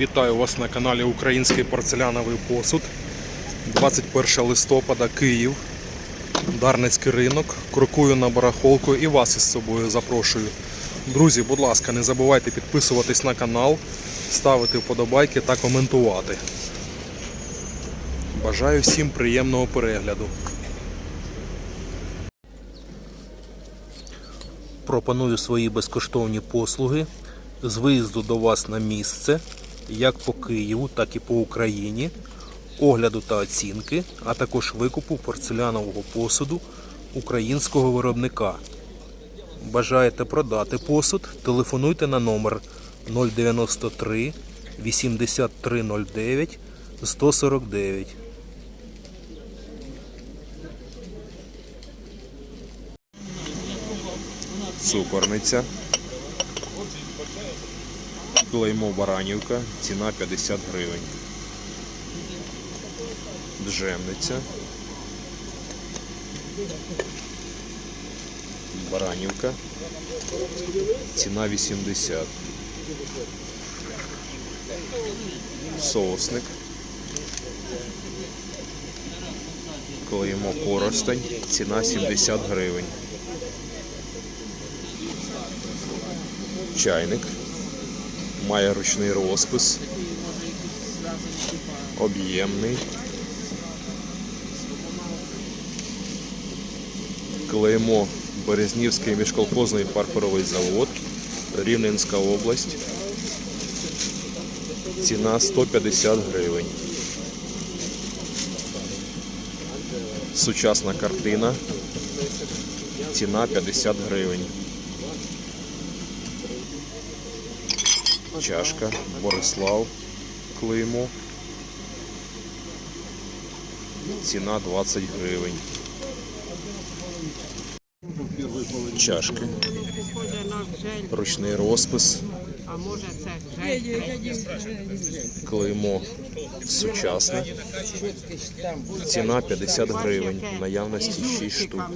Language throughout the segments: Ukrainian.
вітаю вас на каналі Український порцеляновий посуд. 21 листопада, Київ, Дарницький ринок. Крокую на барахолку і вас із собою запрошую. Друзі, будь ласка, не забувайте підписуватись на канал, ставити вподобайки та коментувати. Бажаю всім приємного перегляду. Пропоную свої безкоштовні послуги з виїзду до вас на місце, як по Києву, так і по Україні, огляду та оцінки, а також викупу порцелянового посуду українського виробника. Бажаєте продати посуд? Телефонуйте на номер 093 8309 149. Цукорниця. Клеймо Баранівка, ціна 50 гривень. Джемниця. Баранівка. Ціна 80. Соусник. Клеймо Коростень. Ціна 70 гривень. Чайник. Має ручний розпис. Об'ємний. Клеймо Березнівський міжколхозний фарфоровий завод. Рівненська область. Ціна 150 гривень. Сучасна картина. Ціна 50 гривень. Чашка, Борислав, клеймо. Ціна 20 гривень. Чашки, ручний розпис, а може це клеймо сучасне. Ціна 50 гривень. Наявності 6 штук.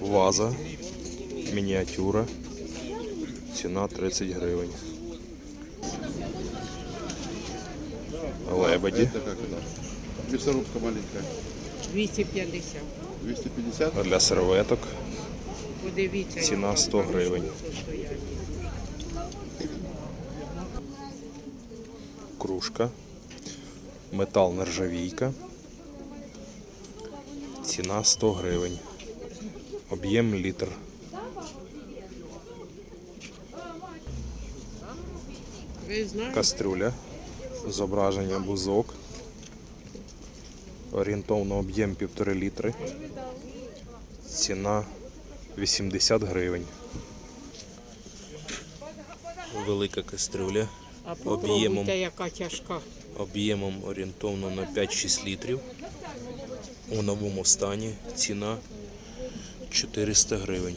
Ваза, мініатюра. Ціна 30 гривень. Лебеді. Мясорубка маленькая. 250. 250. Для серветок. Подивіться. Ціна яка 100 гривень. кружка, метал нержавійка, ціна 100 гривень, об'єм літр. Кастрюля, зображення бузок, орієнтовно об'єм 1,5 літри, ціна 80 гривень. Велика кастрюля об'ємом яка тяжка. об'ємом орієнтовно на 5-6 літрів. У новому стані ціна 400 гривень.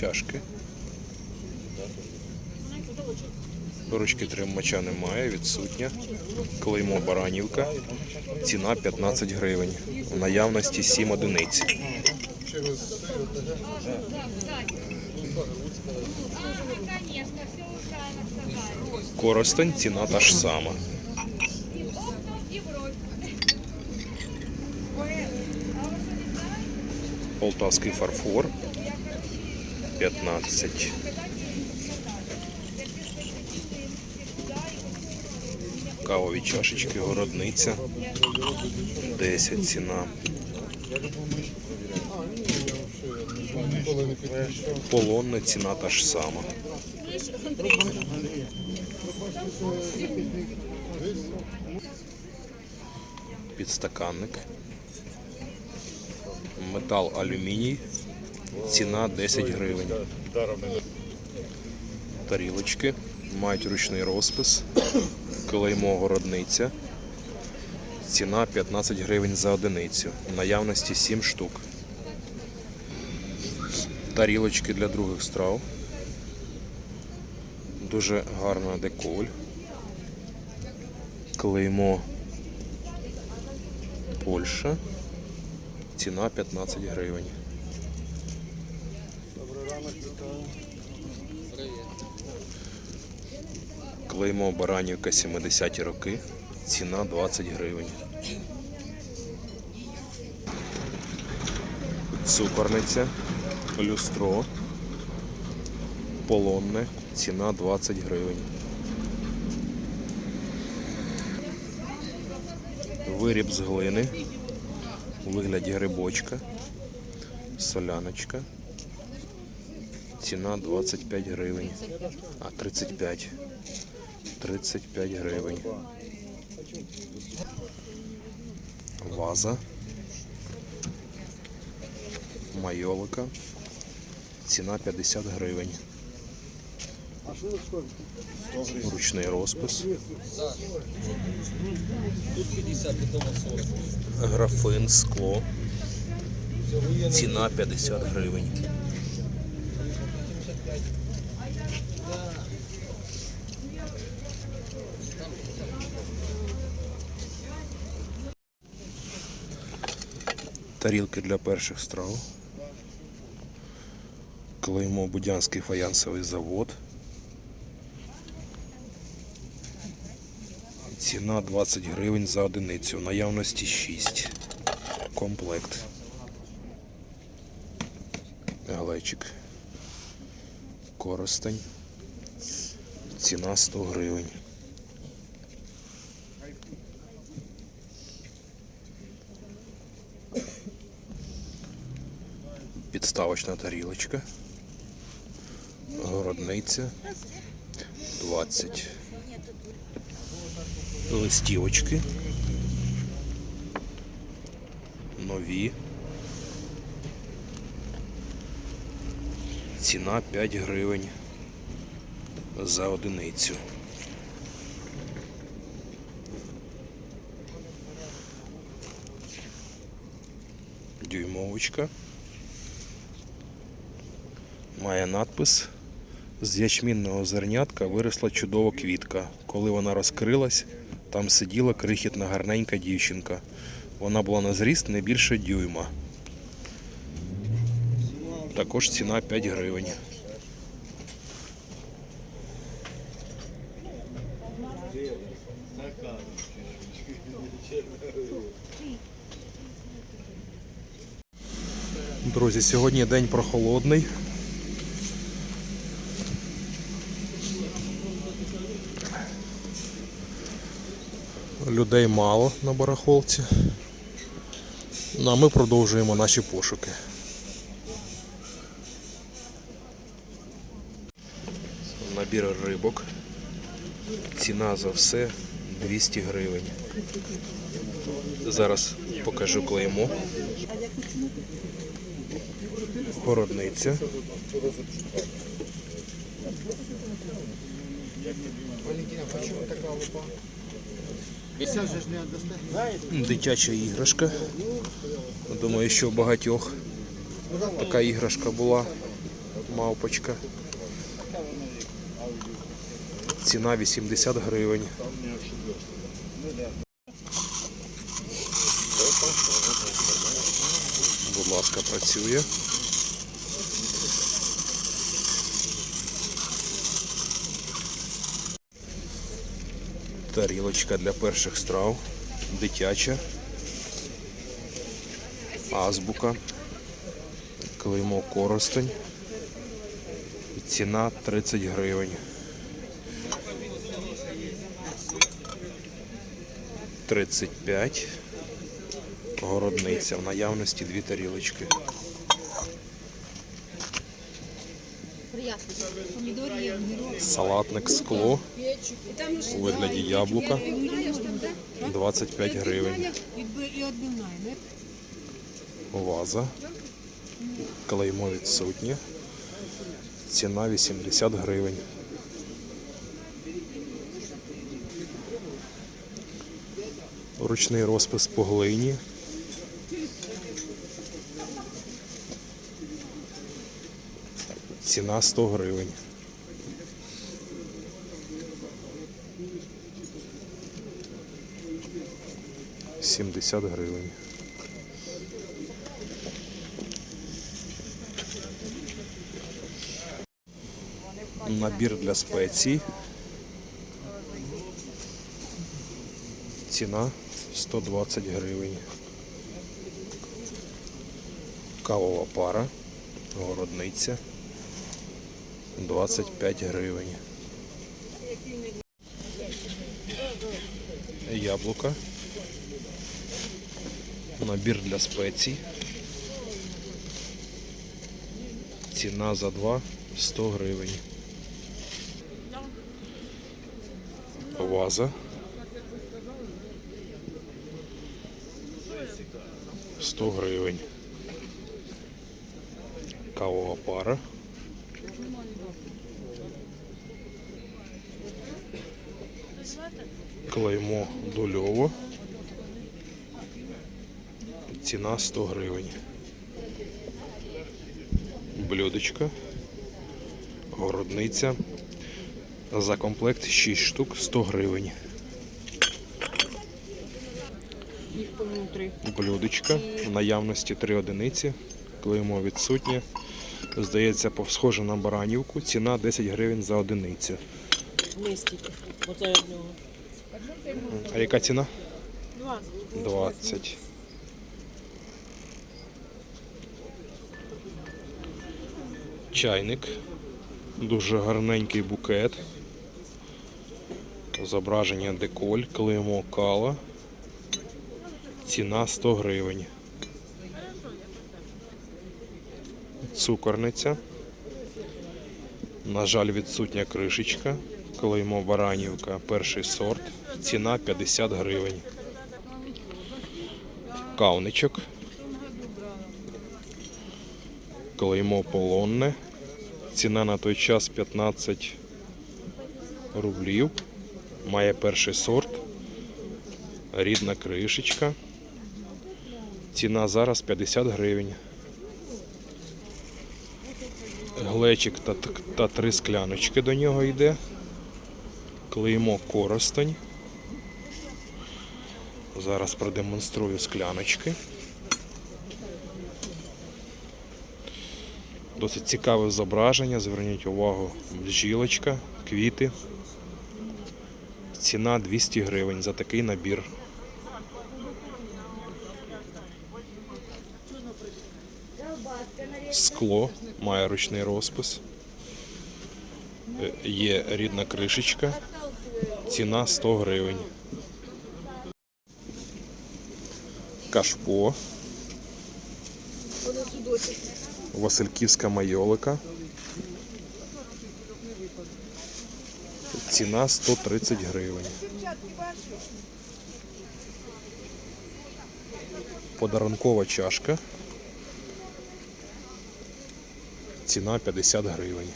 Чашки. Ручки тримача немає, відсутня. Клеймо Баранівка. Ціна 15 гривень. У наявності 7 одиниць. Коростень ціна та ж сама. Полтавський фарфор 15. Кавові чашечки, городниця 10 ціна. Полонна ціна та ж сама. Підстаканник. Метал алюміній. Ціна 10 гривень. Тарілочки. Мають ручний розпис. Клеймо городниця. Ціна 15 гривень за одиницю. Наявності 7 штук. Тарілочки для других страв. Дуже гарна деколь. Клеймо Польща. Ціна 15 гривень. Клеймо Баранівка 70-ті роки. Ціна 20 гривень. Цукорниця, люстро, полонне, ціна 20 гривень. Виріб з глини у вигляді грибочка, соляночка. Ціна 25 гривень. А 35. 35 гривень. Ваза. Майолика. Ціна 50 гривень. Ручний розпис. Графин, скло. Ціна 50 гривень. Тарілки для перших страв. Клеймо Будянський фаянсовий завод. Ціна 20 гривень за одиницю. Наявності 6. Комплект. Глечик. Коростень. Ціна 100 гривень. Підставочна тарілочка. Городниця 20. Листівочки. Нові. Ціна 5 гривень за одиницю. Дюймовочка. Має надпис з ячмінного зернятка виросла чудова квітка. Коли вона розкрилась, там сиділа крихітна гарненька дівчинка. Вона була на зріст не більше дюйма. Також ціна 5 гривень. Друзі, сьогодні день прохолодний. Людей мало на барахолці. Ну, а ми продовжуємо наші пошуки. Набір рибок. Ціна за все 200 гривень. Зараз покажу клеймо. Городниця. Дитяча іграшка. Думаю, що у багатьох така іграшка була. Мавпочка. Ціна 80 гривень. Будь ласка, працює. Тарілочка для перших страв. Дитяча. Азбука. Клеймо коростень. Ціна 30 гривень. 35. Городниця. В наявності дві тарілочки. Салатник скло у вигляді яблука 25 гривень. Ваза. Клеймо відсутнє. Ціна 80 гривень. Ручний розпис по глині. ціна 100 гривень. Сімдесят гривень. Набір для спеції. Ціна 120 гривень. Кавова пара, городниця. 25 гривень. Яблука. Набір для спецій. Ціна за два 100 гривень. Ваза. 100 гривень. Кавова пара. Клеймо дольово. Ціна 100 гривень. Блюдечко. Городниця. За комплект 6 штук 100 гривень. Їх. Блюдечко. В наявності 3 одиниці. Клеймо відсутнє. Здається, схоже на баранівку. Ціна 10 гривень за одиницю. Мистики. Оце від нього. А яка ціна? 20. 20. Чайник. Дуже гарненький букет. Зображення деколь, клеймо кала. Ціна 100 гривень. Цукорниця. На жаль, відсутня кришечка. Клеймо Баранівка, перший сорт. Ціна 50 гривень. Кавничок. Клеймо полонне. Ціна на той час 15 рублів. Має перший сорт. Рідна кришечка. Ціна зараз 50 гривень. Глечик та, та три скляночки до нього йде. Клеймо коростень. Зараз продемонструю скляночки. Досить цікаве зображення. Зверніть увагу, бджілочка, квіти. Ціна 200 гривень за такий набір. Скло має ручний розпис. Е, Є рідна кришечка. Ціна 100 гривень. Кашпо. Васильківська майолика. Ціна 130 гривень. Подарункова чашка. Ціна 50 гривень.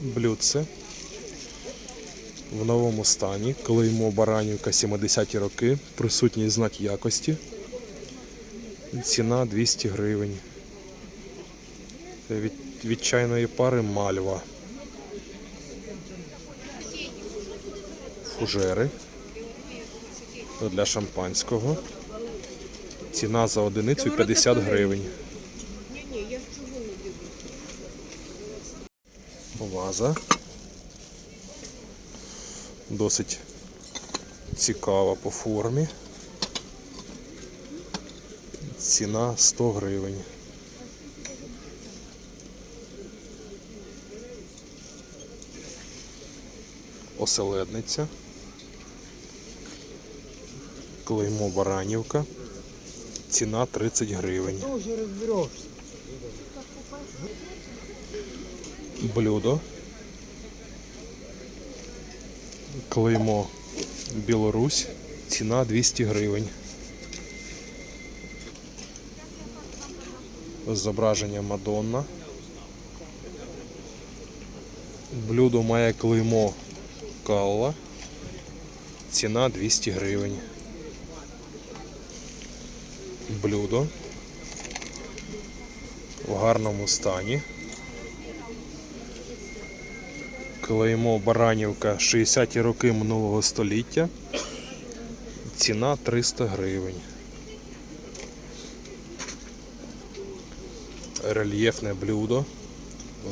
Блюдце в новому стані. Клеймо Баранівка 70-ті роки. Присутній знак якості. Ціна 200 гривень. Від, від чайної пари мальва. Фужери. Для шампанського. Ціна за одиницю 50 гривень. Ваза. Досить цікава по формі. Ціна 100 гривень. Оселедниця. Клеймо Баранівка. Ціна 30 гривень. Блюдо. Клеймо Білорусь. Ціна 200 гривень. Зображення Мадонна. Блюдо має клеймо Калла. Ціна 200 гривень. Блюдо в гарному стані. Клеймо Баранівка 60-ті роки минулого століття. Ціна 300 гривень. рельєфне блюдо,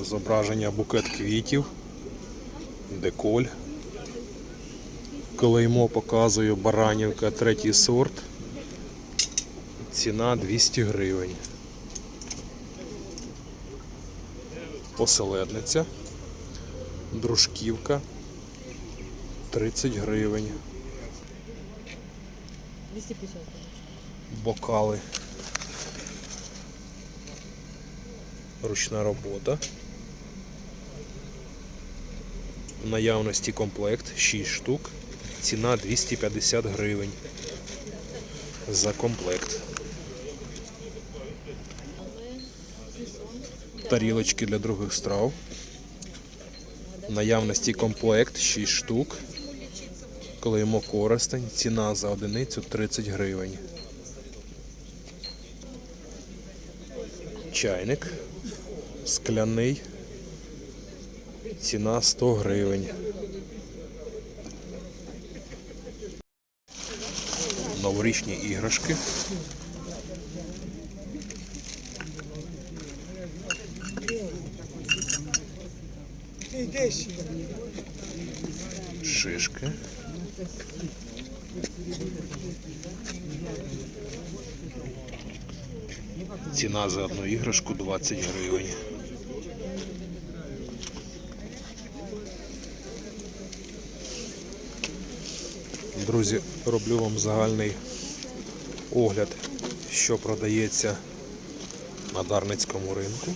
зображення букет квітів, деколь. Клеймо показую баранівка третій сорт. Ціна 200 гривень. Оселедниця. Дружківка 30 гривень. 250. Бокали. Ручна робота. В наявності комплект 6 штук. Ціна 250 гривень. За комплект. Тарілочки для других страв. Наявності комплект 6 штук. Клеймо користень. Ціна за одиницю 30 гривень. Чайник скляний. Ціна 100 гривень. Новорічні іграшки. Шишки. Ціна за одну іграшку 20 гривень. Друзі, роблю вам загальний огляд, що продається на Дарницькому ринку.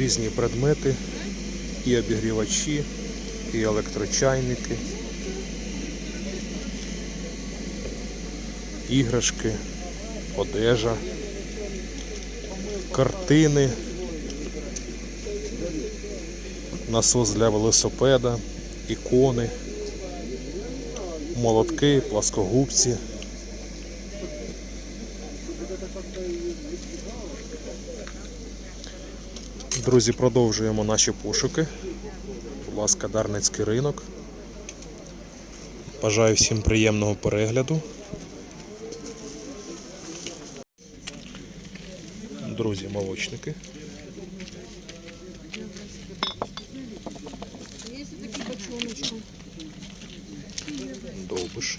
Різні предмети, і обігрівачі, і електрочайники, іграшки, одежа, картини, насос для велосипеда, ікони, молотки, пласкогубці. Друзі, продовжуємо наші пошуки. Будь ласка, Дарницький ринок. Бажаю всім приємного перегляду. Друзі, молочники. Довбиш.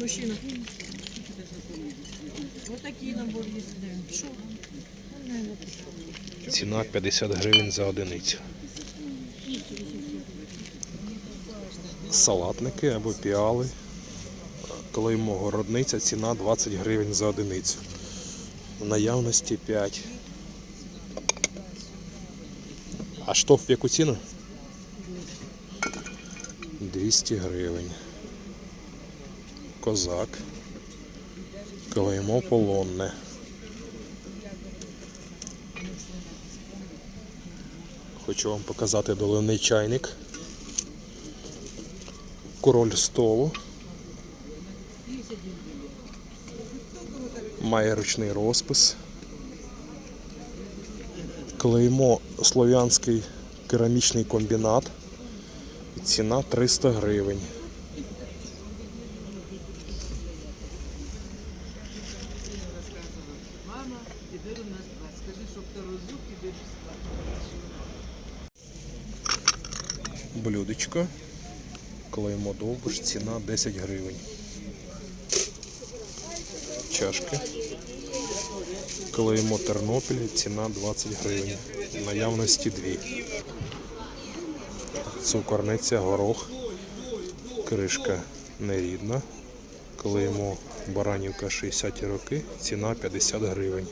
Мужчина. Вот такі набор є. Ціна 50 гривень за одиницю. Салатники або піали. Клеймо городниця, ціна 20 гривень за одиницю. В наявності 5. А штоф в яку ціну? 200 гривень. Козак. Клеймо полонне. Хочу вам показати доливний чайник. Король столу. Має ручний розпис. Клеймо Слов'янський керамічний комбінат. Ціна 300 гривень. Блюдечко. Клеймо довбиш, ціна 10 гривень. Чашки. Клеймо Тернопіль, ціна 20 гривень. Наявності дві. Цукорниця, горох. Кришка нерідна. Клеймо Баранівка 60 роки, ціна 50 гривень.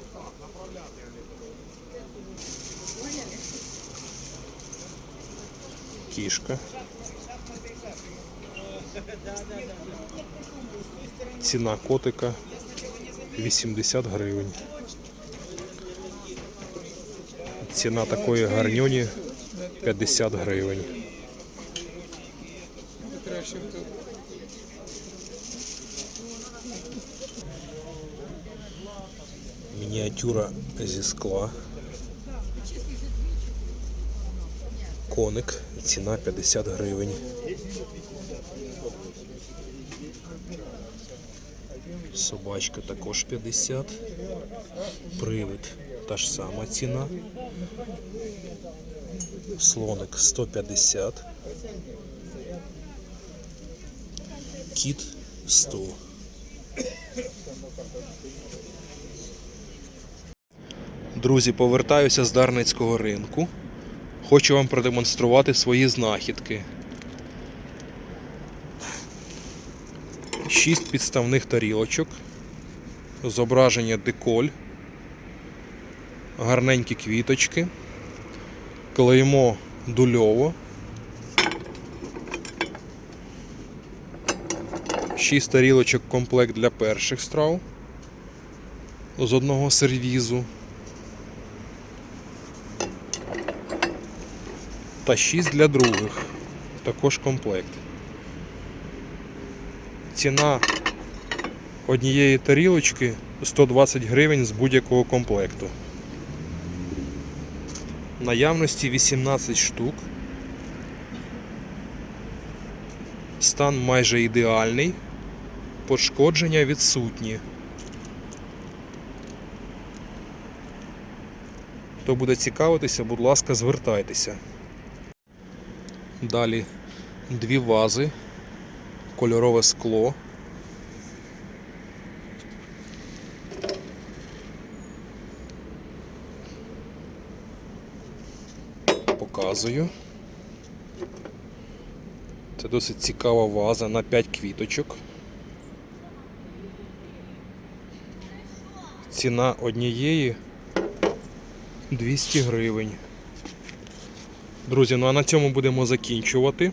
Кішка. Ціна котика 80 гривень. Ціна такої гарнюні 50 гривень. Мініатюра зі скла. Коник, ціна 50 гривень. Собачка також 50. Привид та ж сама ціна. Слоник 150. Кіт 100. Друзі, повертаюся з Дарницького ринку. Хочу вам продемонструвати свої знахідки. Шість підставних тарілочок, зображення деколь, гарненькі квіточки, клеймо дульово, шість тарілочок комплект для перших страв з одного сервізу. та 6 для других. Також комплект. Ціна однієї тарілочки 120 гривень з будь-якого комплекту. Наявності 18 штук. Стан майже ідеальний. Пошкодження відсутні. Хто буде цікавитися, будь ласка, звертайтеся. Далі дві вази, кольорове скло. Показую. Це досить цікава ваза на 5 квіточок. Ціна однієї 200 гривень. Друзі, ну а на цьому будемо закінчувати.